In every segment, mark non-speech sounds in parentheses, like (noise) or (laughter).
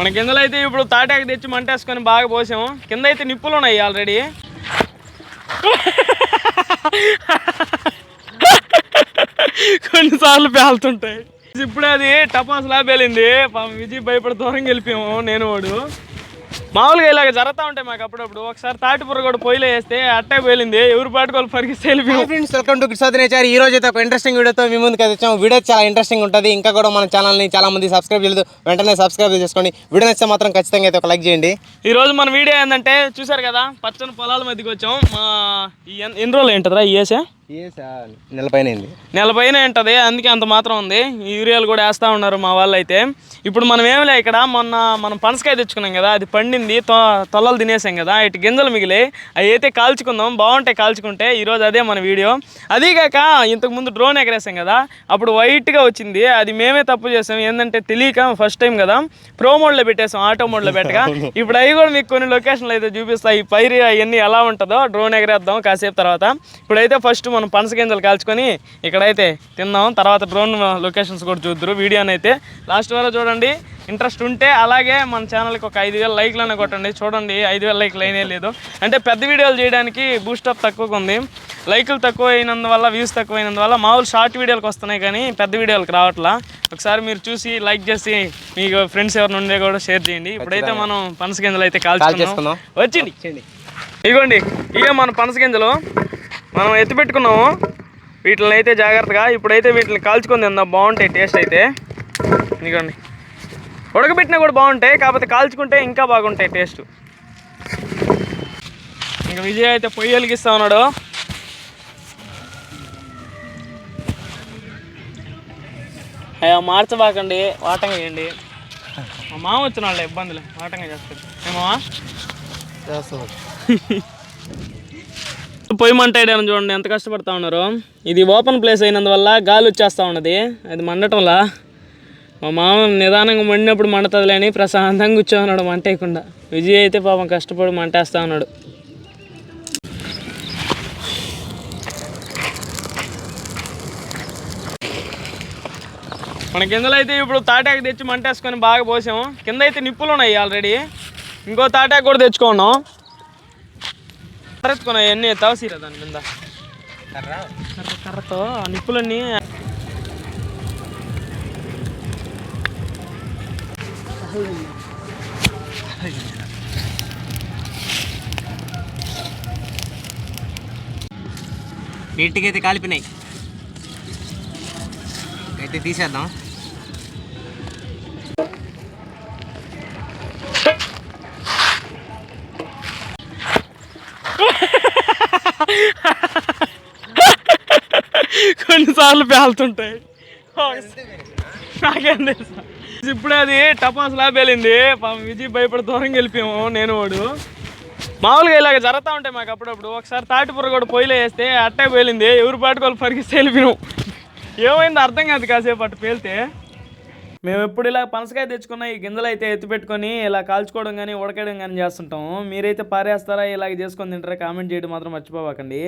మన కిందలో అయితే ఇప్పుడు తాటాకు తెచ్చి మంటేసుకొని బాగా పోసాము. కింద అయితే నిప్పులు ఉన్నాయి ఆల్రెడీ. కొన్నిసార్లు పేలుతుంటాయి. ఇప్పుడే అది టపాసులా పేలింది. పాపం విజయ్ భయపడి దూరం వెళ్ళిపోయాము నేను వాడు. మామూలుగా ఇలాగ జరుగుతూ ఉంటాయి మాకు అప్పుడప్పుడు. ఒకసారి తాటిపుర కూడా పొయ్యిలో వేస్తే అట్టే పేలింది ఎవరు పాటుకోవాలి పరిగిస్తే ఫ్రెండ్స్ వెల్కమ్ టు కిసాద్ నేచర్ ఈ రోజు అయితే ఒక ఇంట్రెస్టింగ్ వీడియోతో మీ ముందుకు వచ్చాము. వీడియో చాలా ఇంట్రెస్టింగ్ ఉంటుంది. ఇంకా కూడా మన ఛానల్ని చాలా మంది సబ్స్క్రైబ్ చేయలేదు. వెంటనే సబ్స్క్రైబ్ చేసుకోండి. వీడియో నచ్చితే మాత్రం ఖచ్చితంగా అయితే ఒక లైక్ చేయండి. ఈ రోజు మన వీడియో ఏంటంటే చూసారు కదా పచ్చని పొలాల మధ్యకి వచ్చాం మా ఈ ఎన్- ఎన్ని రోజులు ఏంటదా ఈ ఏసే? నెల పైన అయింది నెల పైన ఉంటుంది అందుకే అంత మాత్రం ఉంది. యూరియాలు కూడా వేస్తూ ఉన్నారు మా వాళ్ళు అయితే ఇప్పుడు మనం ఏమిలే ఇక్కడ మొన్న మనం పనసకాయ తెచ్చుకున్నాం కదా అది పండింది తొ తొల్లలు తినేసాం కదా ఇటు గింజలు మిగిలి అవి అయితే కాల్చుకుందాం బాగుంటాయి కాల్చుకుంటే ఈరోజు అదే మన వీడియో. అదీ కాక ఇంతకు ముందు డ్రోన్ ఎగరేసాం కదా అప్పుడు వైట్గా వచ్చింది అది మేమే తప్పు చేసాం ఏంటంటే తెలియక ఫస్ట్ టైం కదా ప్రో మోడ్లో పెట్టేసాం ఆటో మోడ్లో పెట్టగా. ఇప్పుడు అవి కూడా మీకు కొన్ని లొకేషన్లు అయితే చూపిస్తాయి ఈ పైరు అవన్నీ ఎలా ఉంటుందో డ్రోన్ ఎగరేద్దాం కాసేపు తర్వాత. ఇప్పుడైతే ఫస్ట్ మనం పనస గింజలు కాల్చుకొని ఇక్కడైతే తిందాం తర్వాత డ్రోన్ లొకేషన్స్ కూడా చూద్దరు. వీడియోని అయితే లాస్ట్ వరకు చూడండి. ఇంట్రెస్ట్ ఉంటే అలాగే మన ఛానల్కి ఒక ఐదు వేల లైక్లనే కొట్టండి. చూడండి ఐదు వేల లైక్లు అయినే లేదు. అంటే పెద్ద వీడియోలు చేయడానికి బూస్టప్ తక్కువగా ఉంది. లైకులు తక్కువ అయినందువల్ల వ్యూస్ తక్కువ అయినందువల్ల మామూలు షార్ట్ వీడియోలకు వస్తున్నాయి కానీ పెద్ద వీడియోలకు రావట్లా. ఒకసారి మీరు చూసి లైక్ చేసి మీకు ఫ్రెండ్స్ ఎవరిని ఉండే కూడా షేర్ చేయండి. ఇప్పుడైతే మనం పనస గింజలు అయితే చేసుకుందాం. వచ్చింది. ఇదిగోండి ఇవే మన పనస గింజలు. మనం ఎత్తి పెట్టుకున్నాము. వీటిని అయితే జాగ్రత్తగా ఇప్పుడైతే వీటిని కాల్చుకొని తిందాం. బాగుంటాయి టేస్ట్ అయితే. ఇదిగోండి. ఉడకబెట్టినా కూడా బాగుంటాయి కాకపోతే కాల్చుకుంటే ఇంకా బాగుంటాయి టేస్ట్. ఇంకా విజయ్ అయితే పొయ్యి వెలిగిస్తా ఉన్నాడు. అయ్యా మార్చబాకండి వాటంగా వేయండి. మా మామ వచ్చిన వాళ్ళ ఇబ్బందులు వాటంగా చేస్తారు. ఏమా? పొయ్యి (laughs) మంట అని చూడండి ఎంత కష్టపడతా ఉన్నారు. ఇది ఓపెన్ ప్లేస్ అయినందువల్ల గాలి వచ్చేస్తూ ఉన్నది. అది మండటంలా. మా మామ నిదానంగా మండినప్పుడు మండుతుందిలే అని ప్రశాంతంగా కూర్చోన్నాడు మంట వేయకుండా విజయ్ అయితే పాపం కష్టపడి మంటేస్తా ఉన్నాడు. మన కిందలో అయితే ఇప్పుడు తాటాకు తెచ్చి మంటేసుకొని బాగా పోసాము. కింద అయితే నిప్పులు ఉన్నాయి ఆల్రెడీ ఇంకో తాటాకు కూడా తెచ్చుకున్నాం. కర్రెత్తుకున్నాయి అన్నీ తవసీరా దాని మీద? కర్ర? కర్రతో ఆ నిప్పులన్నీ నీట్గా అయితే కాలిపోయినాయి. అయితే తీసేద్దాం. సార్లు పేలుతుంటాయి. నాకేం తెలుసు? ఇప్పుడే అది టపాసులా పేలింది. పాపం విజయ్ భయపడి దూరం వెళ్ళిపోయాము నేను వాడు. మామూలుగా ఇలాగ జరుగుతూ ఉంటాయి మాకు అప్పుడప్పుడు. ఒకసారి తాటిపుర కూడా పొయ్యిలో వేస్తే అట్టే పేలింది. ఎవరు పాటుకోవాలి పరిగిస్తే వెళ్ళిపోయాం ఏమైందో అర్థం కాదు కాసేపు అటు పేలితే. మేము ఎప్పుడు ఇలా పనసకాయ తెచ్చుకున్న ఈ గింజలు అయితే ఎత్తిపెట్టుకొని ఇలా కాల్చుకోవడం కానీ ఉడకడం కానీ చేస్తుంటాం. మీరైతే పారేస్తారా? ఇలాగ చేసుకొని తింటారా? కామెంట్ చేయడం మాత్రం మర్చిపోవకండి.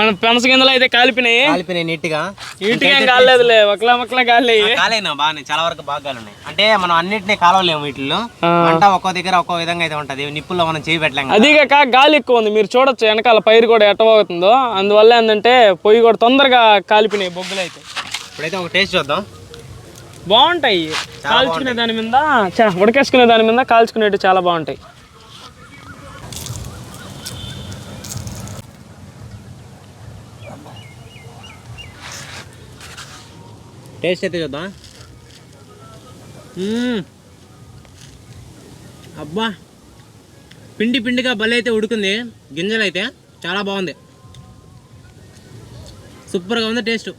మన పనస గింజలు అయితే కాలిపోయినాయి. కాలిపోయినాయి నీట్గా. ఇంటికి ఏం కాలేదులే ఒకలా ఒకలా కాలే కాలేనా బాగానే చాలా వరకు బాగా కాలున్నాయి. అంటే మనం అన్నిటినీ కాలవలేము వీటిల్లో. మంట ఒక్కో దగ్గర ఒక్కో విధంగా అయితే ఉంటది. నిప్పుల్లో మనం చేయి పెట్టలేం కదా. అదిగాక గాలి ఎక్కువ ఉంది. మీరు చూడొచ్చు వెనకాల పైరు కూడా ఎట్టబోతుందో అందువల్ల ఏంటంటే పొయ్యి కూడా తొందరగా కాలిపోయినాయి బొగ్గులు అయితే. ఇప్పుడైతే ఒక టేస్ట్ చూద్దాం. బాగుంటాయి. కాల్చుకునే దాని మీద ఉడకేసుకునే దాని మీద కాల్చుకునేవి చాలా బాగుంటాయి. టేస్ట్ అయితే చూద్దాం అబ్బా. పిండి పిండిగా భలే అయితే ఉడుకుంది. గింజలు అయితే చాలా బాగుంది. సూపర్గా ఉంది టేస్ట్.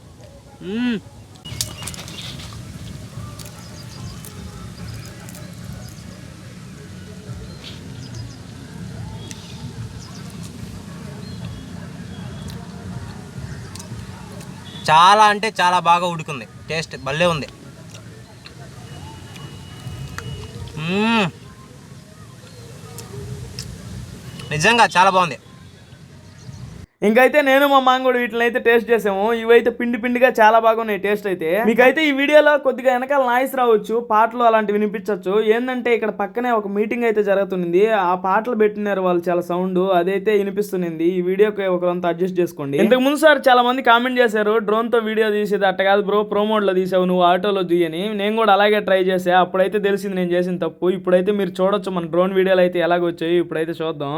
చాలా అంటే చాలా బాగా ఉడుకుంది. టేస్ట్ భలే ఉంది. నిజంగా చాలా బాగుంది. ఇంకైతే నేను మా మాంగుడు కూడా వీటిని అయితే టేస్ట్ చేసాము. ఇవైతే పిండి పిండిగా చాలా బాగున్నాయి టేస్ట్ అయితే. మీకైతే ఈ వీడియోలో కొద్దిగా వెనకాల నాయిస్ రావచ్చు పాటలు అలాంటివి వినిపించవచ్చు. ఏంటంటే ఇక్కడ పక్కనే ఒక మీటింగ్ అయితే జరుగుతుంది ఆ పాటలు పెట్టినారు వాళ్ళు చాలా సౌండ్ అదైతే వినిపిస్తుంది ఈ వీడియోకి ఒకరంతా అడ్జస్ట్ చేసుకోండి. ఇంతకు ముందు సార్ చాలా మంది కామెంట్ చేశారు డ్రోన్తో వీడియో తీసేది అట్ట కాదు బ్రో ప్రోమోడ్లో తీసావు నువ్వు ఆటోలో దియని. నేను కూడా అలాగే ట్రై చేసా అప్పుడైతే తెలిసింది నేను చేసిన తప్పు. ఇప్పుడైతే మీరు చూడొచ్చు మన డ్రోన్ వీడియోలు అయితే ఎలాగొచ్చాయి. ఇప్పుడైతే చూద్దాం.